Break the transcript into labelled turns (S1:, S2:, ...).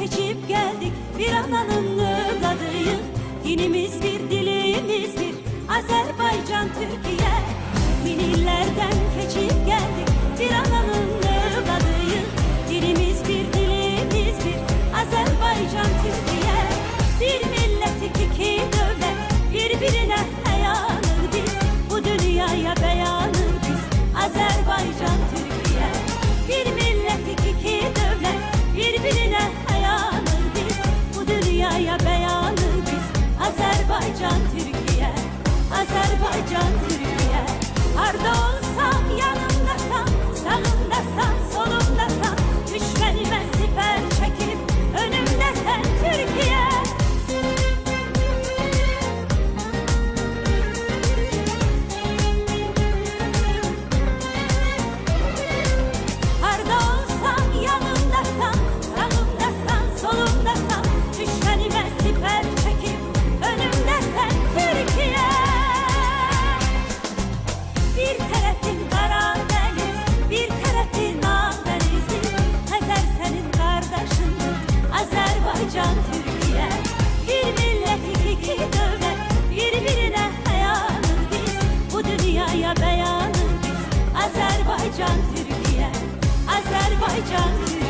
S1: geçip geldik. Bir ananın evladıyız dinimiz dünyaya beyanız Azerbaycan Türkiye. Azerbaycan Türkiye.